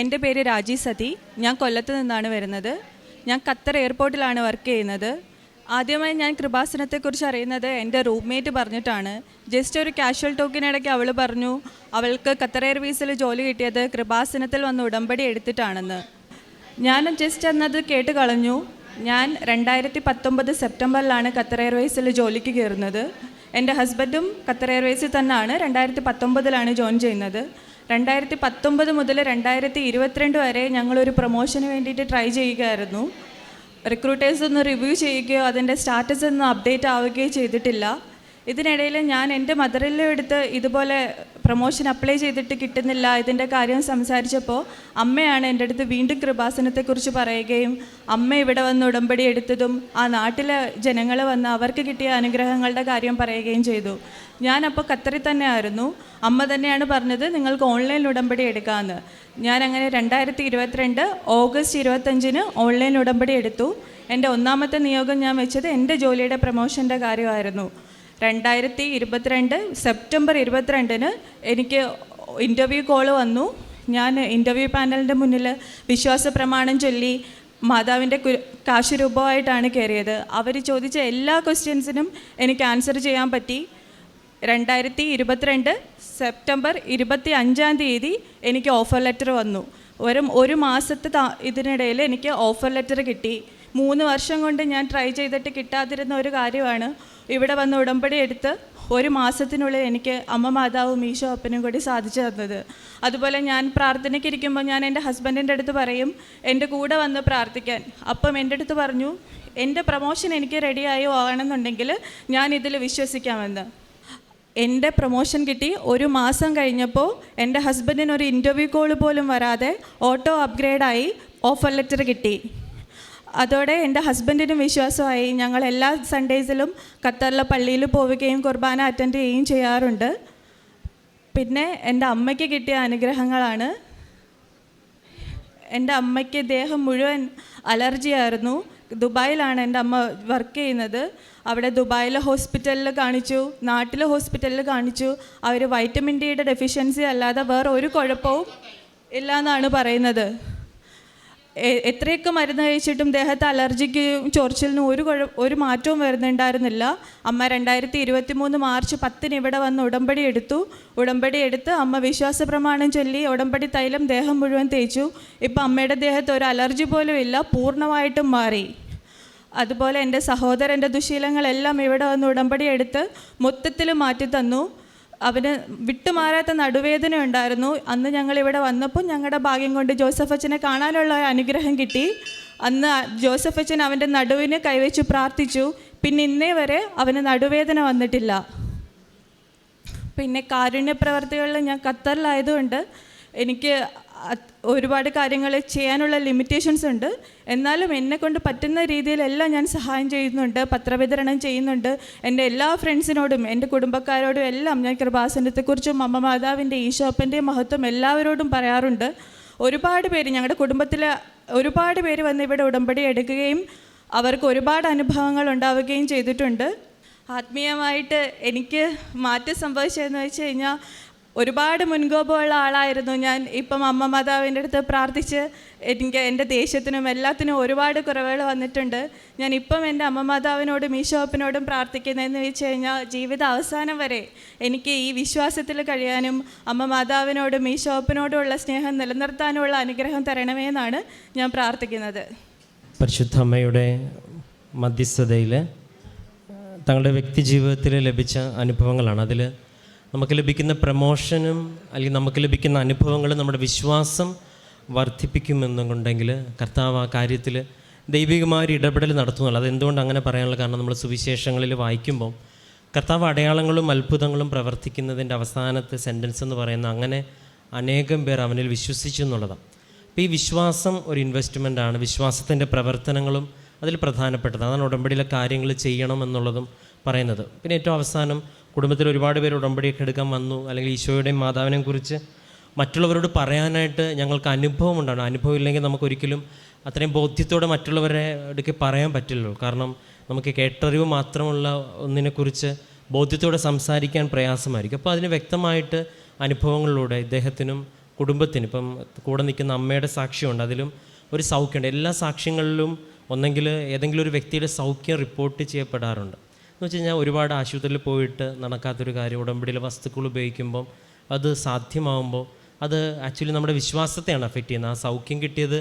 എന്റെ പേര് രാജി സതി. ഞാൻ കൊല്ലത്ത് നിന്നാണ് വരുന്നത്. ഞാൻ ഖത്തർ എയർപോർട്ടിലാണ് വർക്ക് ചെയ്യുന്നത്. ആദ്യമായി ഞാൻ കൃപാസനത്തെക്കുറിച്ച് അറിയുന്നത് എന്റെ റൂംമേറ്റ് പറഞ്ഞിട്ടാണ്. ജസ്റ്റ് ഒരു കാഷ്വൽ ടോക്കിനിടയ്ക്ക് അവൾ പറഞ്ഞു അവൾക്ക് ഖത്തർ എയർവേസിൽ ജോലി കിട്ടിയത് കൃപാസനത്തിൽ വന്ന് ഉടമ്പടി എടുത്തിട്ടാണെന്ന്. ഞാൻ ജസ്റ്റ് അന്നത് കേട്ട് കളഞ്ഞു. ഞാൻ രണ്ടായിരത്തി പത്തൊമ്പത് സെപ്റ്റംബറിലാണ് ഖത്തർ എയർവേസിൽ ജോലിക്ക് കയറുന്നത്. എന്റെ ഹസ്ബൻഡും ഖത്തർ എയർവേസിൽ തന്നെയാണ് രണ്ടായിരത്തി പത്തൊമ്പതിലാണ് ജോയിൻ ചെയ്യുന്നത്. രണ്ടായിരത്തി പത്തൊമ്പത് മുതൽ രണ്ടായിരത്തി ഇരുപത്തിരണ്ട് വരെ ഞങ്ങളൊരു പ്രൊമോഷന് വേണ്ടിയിട്ട് ട്രൈ ചെയ്യുകയായിരുന്നു. റിക്രൂട്ടേഴ്സ് ഒന്ന് റിവ്യൂ ചെയ്യുകയോ അതിന്റെ സ്റ്റാറ്റസ് ഒന്ന് അപ്ഡേറ്റ് ആവുകയോ ചെയ്തിട്ടില്ല. ഇതിനിടയിൽ ഞാൻ എന്റെ മദറിലും എടുത്ത് ഇതുപോലെ പ്രൊമോഷൻ അപ്ലൈ ചെയ്തിട്ട് കിട്ടുന്നില്ല. ഇതിന്റെ കാര്യം സംസാരിച്ചപ്പോൾ അമ്മയാണ് എന്റെ അടുത്ത് വീണ്ടും കൃപാസനത്തെക്കുറിച്ച് പറയുകയും അമ്മ ഇവിടെ വന്ന് ഉടമ്പടി എടുത്തതും ആ നാട്ടിലെ ജനങ്ങൾ വന്ന് അവർക്ക് കിട്ടിയ അനുഗ്രഹങ്ങളുടെ കാര്യം പറയുകയും ചെയ്തു. ഞാനപ്പോൾ ഖത്തറിൽ തന്നെ ആയിരുന്നു അമ്മ തന്നെയാണ് പറഞ്ഞത് നിങ്ങൾക്ക് ഓൺലൈനിൽ ഉടമ്പടി എടുക്കാമെന്ന് ഞാൻ അങ്ങനെ രണ്ടായിരത്തി ഇരുപത്തിരണ്ട് ഓഗസ്റ്റ് ഇരുപത്തഞ്ചിന് ഓൺലൈൻ ഉടമ്പടി എടുത്തു. എന്റെ ഒന്നാമത്തെ നിയോഗം ഞാൻ വെച്ചത് എന്റെ ജോലിയുടെ പ്രൊമോഷന്റെ കാര്യമായിരുന്നു. രണ്ടായിരത്തി ഇരുപത്തിരണ്ട് സെപ്റ്റംബർ ഇരുപത്തിരണ്ടിന് എനിക്ക് ഇന്റർവ്യൂ കോൾ വന്നു. ഞാൻ ഇന്റർവ്യൂ പാനലിന്റെ മുന്നിൽ വിശ്വാസ പ്രമാണം ചൊല്ലി മാതാവിന്റെ കാശുരൂപമായിട്ടാണ് കയറിയത്. അവർ ചോദിച്ച എല്ലാ ക്വസ്റ്റ്യൻസിനും എനിക്ക് ആൻസർ ചെയ്യാൻ പറ്റി. രണ്ടായിരത്തി ഇരുപത്തിരണ്ട് സെപ്റ്റംബർ ഇരുപത്തി അഞ്ചാം തീയതി എനിക്ക് ഓഫർ ലെറ്റർ വന്നു. വെറും ഒരു മാസത്തെ ഇതിനിടയിൽ എനിക്ക് ഓഫർ ലെറ്റർ കിട്ടി. മൂന്ന് വർഷം കൊണ്ട് ഞാൻ ട്രൈ ചെയ്തിട്ട് കിട്ടാതിരുന്ന ഒരു കാര്യമാണ് ഇവിടെ വന്ന് ഉടമ്പടി എടുത്ത് ഒരു മാസത്തിനുള്ളിൽ എനിക്ക് അമ്മ മാതാവും ഈശോ അപ്പനും കൂടി സാധിച്ചു തന്നത്. അതുപോലെ ഞാൻ പ്രാർത്ഥനയ്ക്കിരിക്കുമ്പോൾ ഞാൻ എന്റെ ഹസ്ബൻഡിന്റെ അടുത്ത് പറയും എന്റെ കൂടെ വന്ന് പ്രാർത്ഥിക്കാൻ. അപ്പം എന്റെ അടുത്ത് പറഞ്ഞു എന്റെ പ്രൊമോഷൻ എനിക്ക് റെഡിയായി ആകണമെന്നുണ്ടെങ്കിൽ ഞാൻ ഇതിൽ വിശ്വസിക്കാമെന്ന്. എന്റെ പ്രൊമോഷൻ കിട്ടി. ഒരു മാസം കഴിഞ്ഞപ്പോൾ എന്റെ ഹസ്ബൻഡിന് ഒരു ഇന്റർവ്യൂ കോൾ പോലും വരാതെ ഓട്ടോ അപ്ഗ്രേഡായി ഓഫർ ലെറ്റർ കിട്ടി. അതോടെ എന്റെ ഹസ്ബൻഡിനും വിശ്വാസമായി ഞങ്ങൾ എല്ലാ സൺഡേസിലും ഖത്തറിലെ പള്ളിയിൽ പോവുകയും കുർബാന അറ്റൻഡ് ചെയ്യുകയും ചെയ്യാറുണ്ട്. പിന്നെ എന്റെ അമ്മയ്ക്ക് കിട്ടിയ അനുഗ്രഹങ്ങളാണ്. എന്റെ അമ്മയ്ക്ക് ദേഹം മുഴുവൻ അലർജിയായിരുന്നു ദുബായിലാണ് എന്റെ അമ്മ വർക്ക് ചെയ്യുന്നത്. അവിടെ ദുബായിലെ ഹോസ്പിറ്റലിൽ കാണിച്ചു നാട്ടിലെ ഹോസ്പിറ്റലിൽ കാണിച്ചു. അവർ വൈറ്റമിൻ ഡിയുടെ ഡെഫിഷ്യൻസി അല്ലാതെ വേറെ ഒരു കുഴപ്പവും ഇല്ല എന്നാണ് പറയുന്നത്. എത്രയൊക്കെ മരുന്ന് കഴിച്ചിട്ടും ദേഹത്ത് അലർജിക്ക് ചൊറിച്ചിലിനും ഒരു കുഴ ഒരു മാറ്റവും വരുന്നുണ്ടായിരുന്നില്ല. അമ്മ രണ്ടായിരത്തി ഇരുപത്തി മൂന്ന് മാർച്ച് പത്തിന് ഇവിടെ വന്ന് ഉടമ്പടി എടുത്തു. ഉടമ്പടി എടുത്ത് അമ്മ വിശ്വാസ പ്രമാണം ചൊല്ലി ഉടമ്പടി തൈലം ദേഹം മുഴുവൻ തേച്ചു. ഇപ്പം അമ്മയുടെ ദേഹത്ത് ഒരു അലർജി പോലും ഇല്ല പൂർണമായിട്ടും മാറി. അതുപോലെ എന്റെ സഹോദരന്റെ ദുശീലങ്ങളെല്ലാം ഇവിടെ വന്ന് ഉടമ്പടി എടുത്ത് മൊത്തത്തിൽ മാറ്റി തന്നു അവന് വിട്ടുമാറാത്ത നടുവേദന ഉണ്ടായിരുന്നു. അന്ന് ഞങ്ങൾ ഇവിടെ വന്നപ്പോൾ ഞങ്ങളുടെ ഭാഗ്യം കൊണ്ട് ജോസഫ് അച്ഛനെ കാണാനുള്ള അനുഗ്രഹം കിട്ടി. അന്ന് ജോസഫ് അച്ഛൻ അവന്റെ നടുവിന് കൈവച്ച് പ്രാർത്ഥിച്ചു. പിന്നെ ഇന്നേ വരെ അവന് നടുവേദന വന്നിട്ടില്ല. പിന്നെ കാരുണ്യ പ്രവർത്തികളിൽ ഞാൻ ഖത്തറിലായതുകൊണ്ട് എനിക്ക് ഒരുപാട് കാര്യങ്ങൾ ചെയ്യാനുള്ള ലിമിറ്റേഷൻസ് ഉണ്ട്. എന്നാലും എന്നെ കൊണ്ട് പറ്റുന്ന രീതിയിലെല്ലാം ഞാൻ സഹായം ചെയ്യുന്നുണ്ട് പത്രവിതരണം ചെയ്യുന്നുണ്ട്. എന്റെ എല്ലാ ഫ്രണ്ട്സിനോടും എന്റെ കുടുംബക്കാരോടും എല്ലാം ഞാൻ കൃപാസനത്തെക്കുറിച്ചും അമ്മ മാതാവിന്റെ ഈശോപ്പന്റെയും മഹത്വം എല്ലാവരോടും പറയാറുണ്ട്. ഒരുപാട് പേര് ഞങ്ങളുടെ കുടുംബത്തിലെ ഒരുപാട് പേര് വന്ന് ഇവിടെ ഉടമ്പടി എടുക്കുകയും അവർക്ക് ഒരുപാട് അനുഭവങ്ങൾ ഉണ്ടാവുകയും ചെയ്തിട്ടുണ്ട്. ആത്മീയമായിട്ട് എനിക്ക് മാറ്റം സംഭവിച്ചതെന്ന് വെച്ച് കഴിഞ്ഞാൽ ഒരുപാട് മുൻകോപമുള്ള ആളായിരുന്നു ഞാൻ. ഇപ്പം അമ്മ മാതാവിന്റെ അടുത്ത് പ്രാർത്ഥിച്ച് എനിക്ക് എന്റെ ദേഷ്യത്തിനും എല്ലാത്തിനും ഒരുപാട് കുറവുകൾ വന്നിട്ടുണ്ട്. ഞാൻ ഇപ്പം എന്റെ അമ്മ മാതാവിനോടും ഈശോപ്പിനോടും പ്രാർത്ഥിക്കുന്നതെന്ന് വെച്ച് കഴിഞ്ഞാൽ ജീവിത അവസാനം വരെ എനിക്ക് ഈ വിശ്വാസത്തിൽ കഴിയാനും അമ്മ മാതാവിനോടും ഈശോപ്പനോടുമുള്ള സ്നേഹം നിലനിർത്താനുമുള്ള അനുഗ്രഹം തരണമേ എന്നാണ് ഞാൻ പ്രാർത്ഥിക്കുന്നത്. പരിശുദ്ധ അമ്മയുടെ മധ്യസ്ഥതയിൽ തങ്ങളുടെ വ്യക്തി ജീവിതത്തിൽ ലഭിച്ച അനുഭവങ്ങളാണ്. അതിൽ നമുക്ക് ലഭിക്കുന്ന പ്രമോഷനും അല്ലെങ്കിൽ നമുക്ക് ലഭിക്കുന്ന അനുഭവങ്ങളും നമ്മുടെ വിശ്വാസം വർദ്ധിപ്പിക്കുമെന്നുണ്ടെങ്കിൽ കർത്താവ് ആ കാര്യത്തിൽ ദൈവികമായ ഒരു ഇടപെടൽ നടത്തുന്നുള്ളൂ അതെന്തുകൊണ്ട് അങ്ങനെ പറയാനുള്ള കാരണം നമ്മൾ സുവിശേഷങ്ങളിൽ വായിക്കുമ്പോൾ കർത്താവ് അടയാളങ്ങളും അത്ഭുതങ്ങളും പ്രവർത്തിക്കുന്നതിന്റെ അവസാനത്തെ സെന്റൻസ് എന്ന് പറയുന്ന അങ്ങനെ അനേകം പേർ അവനിൽ വിശ്വസിച്ചു എന്നുള്ളതാണ്. അപ്പോൾ ഈ വിശ്വാസം ഒരു ഇൻവെസ്റ്റ്മെന്റ് ആണ്. വിശ്വാസത്തിന്റെ പ്രവർത്തനങ്ങളും അതിൽ പ്രധാനപ്പെട്ടത് അതാണ് ഉടമ്പടിയിലെ കാര്യങ്ങൾ ചെയ്യണം എന്നുള്ളതും പറയുന്നത്. പിന്നെ ഏറ്റവും അവസാനം കുടുംബത്തിൽ ഒരുപാട് പേര് ഉടമ്പടിയൊക്കെ എടുക്കാൻ വന്നു. അല്ലെങ്കിൽ ഈശോയുടെയും മാതാവിനെയും കുറിച്ച് മറ്റുള്ളവരോട് പറയാനായിട്ട് ഞങ്ങൾക്ക് അനുഭവം ഉണ്ടാണ് അനുഭവം ഇല്ലെങ്കിൽ നമുക്കൊരിക്കലും അത്രയും ബോധ്യത്തോടെ മറ്റുള്ളവരെ എടുക്കി പറയാൻ പറ്റില്ലല്ലോ. കാരണം നമുക്ക് കേട്ടറിവ് മാത്രമുള്ള ഒന്നിനെക്കുറിച്ച് ബോധ്യത്തോടെ സംസാരിക്കാൻ പ്രയാസമായിരിക്കും. അപ്പോൾ അതിന് വ്യക്തമായിട്ട് അനുഭവങ്ങളിലൂടെ ഇദ്ദേഹത്തിനും കുടുംബത്തിനും ഇപ്പം കൂടെ നിൽക്കുന്ന അമ്മയുടെ സാക്ഷ്യമുണ്ട്. അതിലും ഒരു സൗഖ്യമുണ്ട്. എല്ലാ സാക്ഷ്യങ്ങളിലും ഒന്നെങ്കിൽ ഏതെങ്കിലും ഒരു വ്യക്തിയുടെ സൗഖ്യം റിപ്പോർട്ട് ചെയ്യപ്പെടാറുണ്ട്. എന്ന് വെച്ച് കഴിഞ്ഞാൽ ഒരുപാട് ആശുപത്രിയിൽ പോയിട്ട് നടക്കാത്തൊരു കാര്യം ഉടമ്പടിയിലെ വസ്തുക്കൾ ഉപയോഗിക്കുമ്പം അത് സാധ്യമാകുമ്പോൾ അത് ആക്ച്വലി നമ്മുടെ വിശ്വാസത്തെയാണ് അഫക്റ്റ് ചെയ്യുന്നത്. ആ സൗഖ്യം കിട്ടിയത്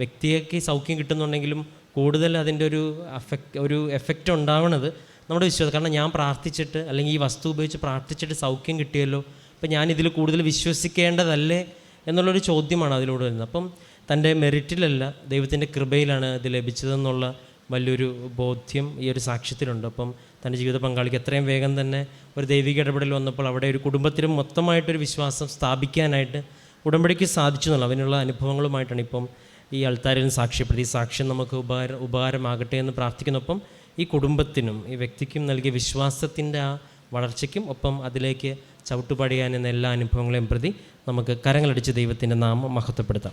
വ്യക്തിയൊക്കെ സൗഖ്യം കിട്ടുന്നുണ്ടെങ്കിലും കൂടുതൽ അതിന്റെ ഒരു അഫക്റ്റ് ഒരു എഫക്റ്റ് ഉണ്ടാവണത് നമ്മുടെ വിശ്വാസം. കാരണം ഞാൻ പ്രാർത്ഥിച്ചിട്ട് അല്ലെങ്കിൽ ഈ വസ്തു ഉപയോഗിച്ച് പ്രാർത്ഥിച്ചിട്ട് സൗഖ്യം കിട്ടിയല്ലോ അപ്പം ഞാൻ കൂടുതൽ വിശ്വസിക്കേണ്ടതല്ലേ എന്നുള്ളൊരു ചോദ്യമാണ് അതിലൂടെ വരുന്നത്. അപ്പം തന്റെ മെറിറ്റിലല്ല ദൈവത്തിന്റെ കൃപയിലാണ് ഇത് ലഭിച്ചതെന്നുള്ള വലിയൊരു ബോധ്യം ഈ ഒരു സാക്ഷ്യത്തിലുണ്ട്. അപ്പം തന്റെ ജീവിത പങ്കാളിക്ക് എത്രയും വേഗം തന്നെ ഒരു ദൈവിക ഇടപെടൽ വന്നപ്പോൾ അവിടെ ഒരു കുടുംബത്തിലും മൊത്തമായിട്ടൊരു വിശ്വാസം സ്ഥാപിക്കാനായിട്ട് ഉടമ്പടിക്ക് സാധിച്ചു എന്നുള്ള അതിനുള്ള അനുഭവങ്ങളുമായിട്ടാണ് ഇപ്പം ഈ അൾത്താരിൽ സാക്ഷ്യപ്പെടുത്തി. ഈ സാക്ഷ്യം നമുക്ക് ഉപകാര ഉപകാരമാകട്ടെ എന്ന് പ്രാർത്ഥിക്കുന്നൊപ്പം ഈ കുടുംബത്തിനും ഈ വ്യക്തിക്കും നൽകിയ വിശ്വാസത്തിന്റെ ആ വളർച്ചയ്ക്കും ഒപ്പം അതിലേക്ക് ചവിട്ടുപടിയാൻ എന്ന എല്ലാ അനുഭവങ്ങളെയും പ്രതി നമുക്ക് കരങ്ങളടിച്ച് ദൈവത്തിന്റെ നാമം മഹത്വപ്പെടുത്താം.